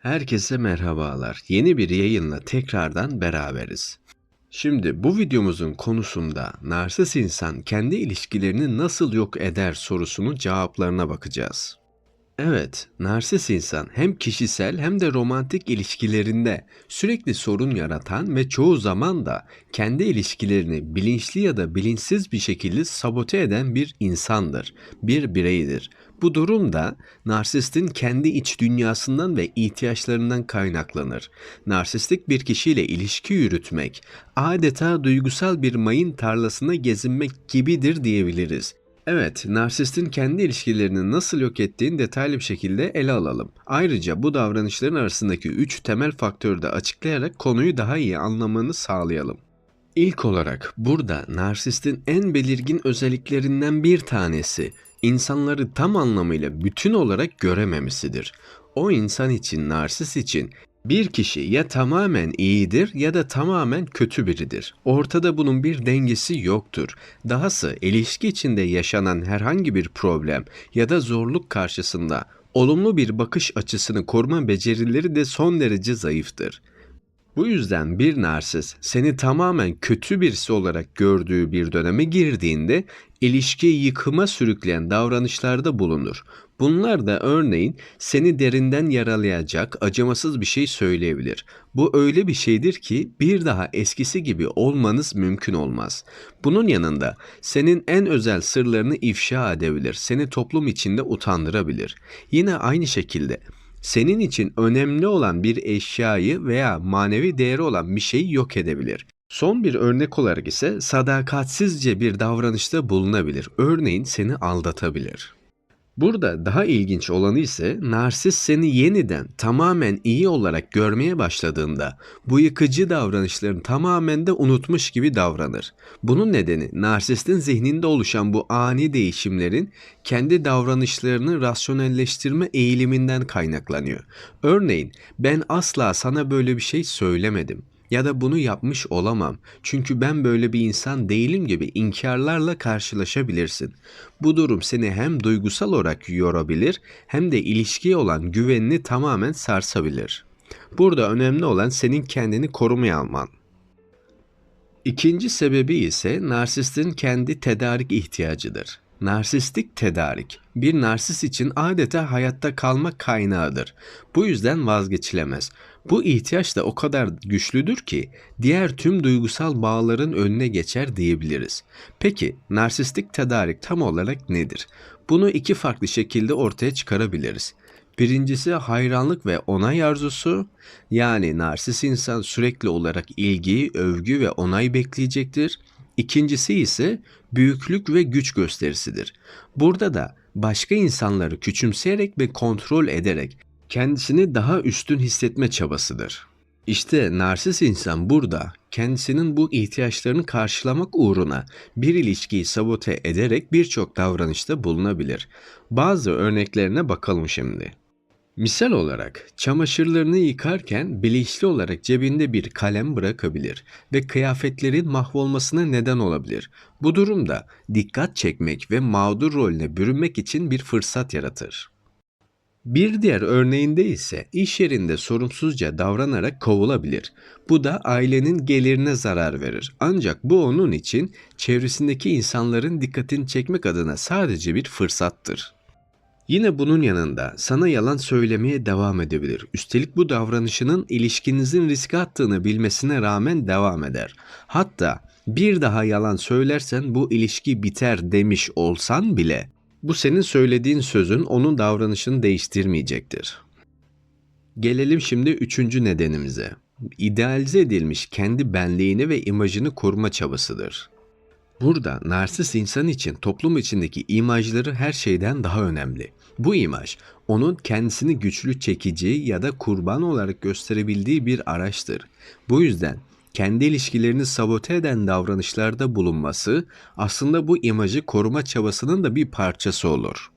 Herkese merhabalar. Yeni bir yayınla tekrardan beraberiz. Şimdi bu videomuzun konusunda narsist insan kendi ilişkilerini nasıl yok eder sorusunun cevaplarına bakacağız. Evet, narsist insan hem kişisel hem de romantik ilişkilerinde sürekli sorun yaratan ve çoğu zaman da kendi ilişkilerini bilinçli ya da bilinçsiz bir şekilde sabote eden bir insandır, bir bireydir. Bu durum da narsistin kendi iç dünyasından ve ihtiyaçlarından kaynaklanır. Narsistik bir kişiyle ilişki yürütmek adeta duygusal bir mayın tarlasına gezinmek gibidir diyebiliriz. Evet, narsistin kendi ilişkilerini nasıl yok ettiğini detaylı bir şekilde ele alalım. Ayrıca bu davranışların arasındaki 3 temel faktörü de açıklayarak konuyu daha iyi anlamanı sağlayalım. İlk olarak burada narsistin en belirgin özelliklerinden bir tanesi insanları tam anlamıyla bütün olarak görememesidir. O insan için, narsist için bir kişi ya tamamen iyidir ya da tamamen kötü biridir. Ortada bunun bir dengesi yoktur. Dahası ilişki içinde yaşanan herhangi bir problem ya da zorluk karşısında olumlu bir bakış açısını koruma becerileri de son derece zayıftır. Bu yüzden bir narsist seni tamamen kötü birisi olarak gördüğü bir döneme girdiğinde ilişkiyi yıkıma sürükleyen davranışlarda bulunur. Bunlar da örneğin seni derinden yaralayacak acımasız bir şey söyleyebilir. Bu öyle bir şeydir ki bir daha eskisi gibi olmanız mümkün olmaz. Bunun yanında senin en özel sırlarını ifşa edebilir, seni toplum içinde utandırabilir. Yine aynı şekilde senin için önemli olan bir eşyayı veya manevi değeri olan bir şeyi yok edebilir. Son bir örnek olarak ise sadakatsizce bir davranışta bulunabilir. Örneğin seni aldatabilir. Burada daha ilginç olanı ise narsist seni yeniden tamamen iyi olarak görmeye başladığında bu yıkıcı davranışlarını tamamen de unutmuş gibi davranır. Bunun nedeni narsistin zihninde oluşan bu ani değişimlerin kendi davranışlarını rasyonelleştirme eğiliminden kaynaklanıyor. Örneğin ben asla sana böyle bir şey söylemedim ya da bunu yapmış olamam. Çünkü ben böyle bir insan değilim gibi inkarlarla karşılaşabilirsin. Bu durum seni hem duygusal olarak yorabilir hem de ilişkiye olan güvenini tamamen sarsabilir. Burada önemli olan senin kendini korumaya alman. İkinci sebebi ise narsistin kendi tedarik ihtiyacıdır. Narsistik tedarik bir narsist için adeta hayatta kalma kaynağıdır. Bu yüzden vazgeçilemez. Bu ihtiyaç da o kadar güçlüdür ki diğer tüm duygusal bağların önüne geçer diyebiliriz. Peki narsistik tedarik tam olarak nedir? Bunu iki farklı şekilde ortaya çıkarabiliriz. Birincisi hayranlık ve onay arzusu. Yani narsist insan sürekli olarak ilgi, övgü ve onay bekleyecektir. İkincisi ise büyüklük ve güç gösterisidir. Burada da başka insanları küçümseyerek ve kontrol ederek kendisini daha üstün hissetme çabasıdır. İşte narsist insan burada kendisinin bu ihtiyaçlarını karşılamak uğruna bir ilişkiyi sabote ederek birçok davranışta bulunabilir. Bazı örneklerine bakalım şimdi. Misal olarak çamaşırlarını yıkarken bilinçli olarak cebinde bir kalem bırakabilir ve kıyafetlerin mahvolmasına neden olabilir. Bu durumda dikkat çekmek ve mağdur rolüne bürünmek için bir fırsat yaratır. Bir diğer örneğinde ise iş yerinde sorumsuzca davranarak kovulabilir. Bu da ailenin gelirine zarar verir. Ancak bu onun için çevresindeki insanların dikkatini çekmek adına sadece bir fırsattır. Yine bunun yanında sana yalan söylemeye devam edebilir. Üstelik bu davranışının ilişkinizin riske attığını bilmesine rağmen devam eder. Hatta bir daha yalan söylersen bu ilişki biter demiş olsan bile bu senin söylediğin sözün onun davranışını değiştirmeyecektir. Gelelim şimdi üçüncü nedenimize. İdealize edilmiş kendi benliğini ve imajını koruma çabasıdır. Burada narsist insan için toplum içindeki imajları her şeyden daha önemli. Bu imaj onun kendisini güçlü çekici ya da kurban olarak gösterebildiği bir araçtır. Bu yüzden kendi ilişkilerini sabote eden davranışlarda bulunması aslında bu imajı koruma çabasının da bir parçası olur.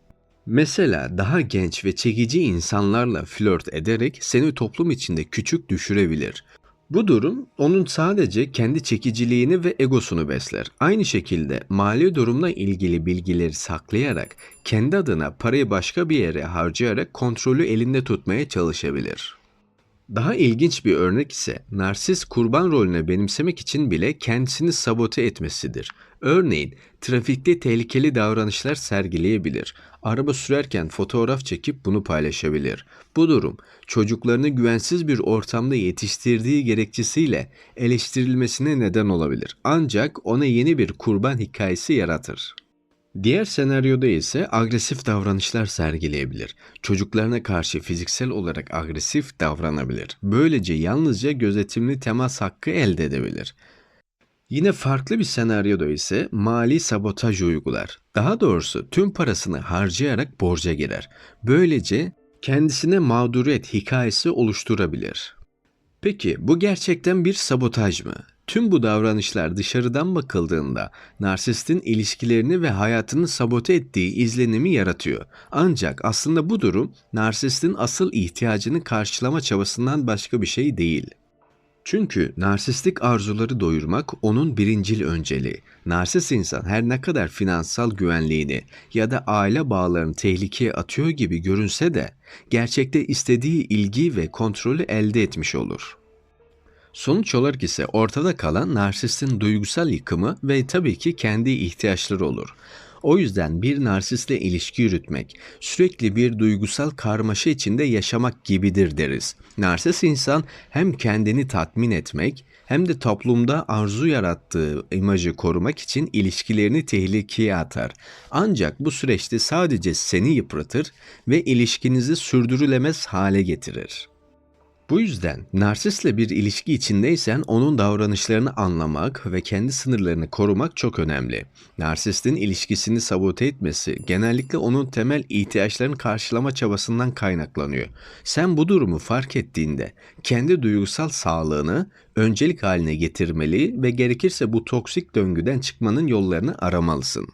Mesela daha genç ve çekici insanlarla flört ederek seni toplum içinde küçük düşürebilir. Bu durum onun sadece kendi çekiciliğini ve egosunu besler. Aynı şekilde mali durumla ilgili bilgileri saklayarak kendi adına parayı başka bir yere harcayarak kontrolü elinde tutmaya çalışabilir. Daha ilginç bir örnek ise narsist kurban rolüne benimsemek için bile kendisini sabote etmesidir. Örneğin trafikte tehlikeli davranışlar sergileyebilir. Araba sürerken fotoğraf çekip bunu paylaşabilir. Bu durum çocuklarını güvensiz bir ortamda yetiştirdiği gerekçesiyle eleştirilmesine neden olabilir. Ancak ona yeni bir kurban hikayesi yaratır. Diğer senaryoda ise agresif davranışlar sergileyebilir. Çocuklarına karşı fiziksel olarak agresif davranabilir. Böylece yalnızca gözetimli temas hakkı elde edebilir. Yine farklı bir senaryoda ise mali sabotaj uygular. Daha doğrusu tüm parasını harcayarak borca girer. Böylece kendisine mağduriyet hikayesi oluşturabilir. Peki bu gerçekten bir sabotaj mı? Tüm bu davranışlar dışarıdan bakıldığında narsistin ilişkilerini ve hayatını sabote ettiği izlenimi yaratıyor. Ancak aslında bu durum narsistin asıl ihtiyacını karşılama çabasından başka bir şey değil. Çünkü narsistik arzuları doyurmak onun birincil önceliği. Narsist insan her ne kadar finansal güvenliğini ya da aile bağlarını tehlikeye atıyor gibi görünse de gerçekte istediği ilgi ve kontrolü elde etmiş olur. Sonuç olarak ise ortada kalan narsistin duygusal yıkımı ve tabii ki kendi ihtiyaçları olur. O yüzden bir narsistle ilişki yürütmek, sürekli bir duygusal karmaşa içinde yaşamak gibidir deriz. Narsist insan hem kendini tatmin etmek hem de toplumda arzu yarattığı imajı korumak için ilişkilerini tehlikeye atar. Ancak bu süreçte sadece seni yıpratır ve ilişkinizi sürdürülemez hale getirir. Bu yüzden narsistle bir ilişki içindeysen onun davranışlarını anlamak ve kendi sınırlarını korumak çok önemli. Narsistin ilişkisini sabote etmesi genellikle onun temel ihtiyaçlarını karşılama çabasından kaynaklanıyor. Sen bu durumu fark ettiğinde kendi duygusal sağlığını öncelik haline getirmeli ve gerekirse bu toksik döngüden çıkmanın yollarını aramalısın.